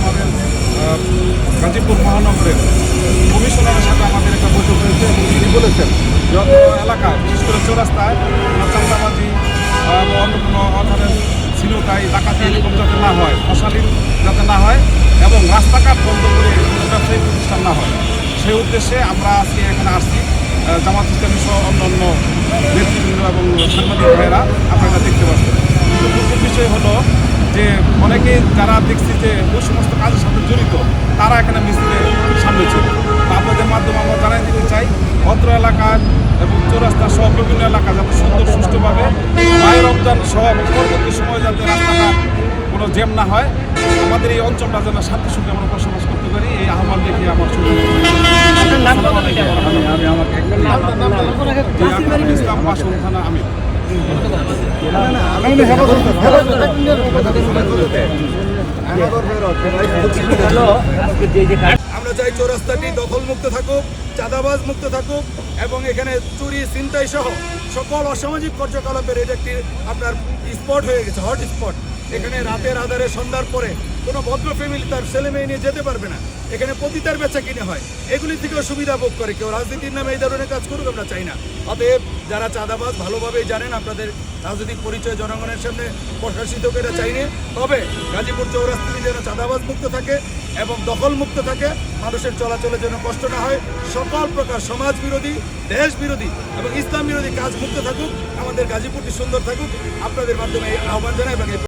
আমাদের গাজীপুর মহানগরের কমিশনারের সাথে আমাদের একটা বৈঠক হয়েছে এবং তিনি বলেছেন যত এলাকায় বিশেষ করে চৌরাস্তায় চান্দাবাজি অন্য কোনো অর্থাৎ ছিনতাই ডাকাতি এরকম যাতে না হয় মশালিন যাতে না হয়, এবং রাস্তাঘাট বন্ধ করে ব্যবসায়ী প্রতিষ্ঠান না হয়। সেই উদ্দেশ্যে আমরা আজকে এখানে আসছি। জামাত ইসলামী সহ অন্য অন্য নেতৃবৃন্দ এবং সাংবাদিক ভাইয়েরা আপনারা দেখতে পাচ্ছেন। বিষয় হলো যে অনেকেই যারা দেখছি যে ওই সমস্ত কাজের সাথে জড়িত তারা এখানে মিস্ত্রির সামনে ছিল। আপনাদের মাধ্যমে আমরা জানাই দিতে চাই ভদ্র এলাকায় এবং চৌরাস্তা সহ বিভিন্ন এলাকা যাতে সুন্দর সুষ্ঠুভাবে মায়ের রমজান সহ পরবর্তী সময় যাতে রাস্তাঘাট কোনো জ্যাম না হয় আমাদের এই অঞ্চলটা যেন শান্তি সুখে আমরা বসবাস করতে পারি এই আহ্বান দেখে আমার শুরু ইসলাম বাসন থানা আমি। আমরা চাই চৌরাস্তাটি দখলমুক্ত থাকুক, চাঁদাবাজ মুক্ত থাকুক, এবং এখানে চুরি, ছিনতাই সহ সকল অসামাজিক কার্যকলাপের এটা একটি আপনার স্পট হয়ে গেছে হট স্পট এখানে রাতের আধারে সন্ধ্যার পরে কোনো ভদ্র ফ্যামিলি তার ছেলে মেয়ে নিয়ে যেতে পারবে না। এখানে পতিতার বেচা কিনে হয়। এগুলির থেকেও সুবিধা ভোগ করে। কেউ রাজনীতির নামে এই ধরনের কাজ করুক, আমরা চাই না। অতএব যারা চাঁদাবাজ, ভালোভাবেই জানেন, আপনাদের রাজনৈতিক পরিচয় জনগণের সামনে প্রকাশিত করে চাইনি তবে গাজীপুর চৌরাস্তাটি যেন চাঁদাবাজ মুক্ত থাকে এবং দখল মুক্ত থাকে, মানুষের চলাচলের জন্য কষ্ট না হয়, সকল প্রকার সমাজ বিরোধী, দেশ বিরোধী এবং ইসলাম বিরোধী কাজ মুক্ত থাকুক, আমাদের গাজীপুরটি সুন্দর থাকুক। আপনাদের মাধ্যমে এই আহ্বান জানাই এবং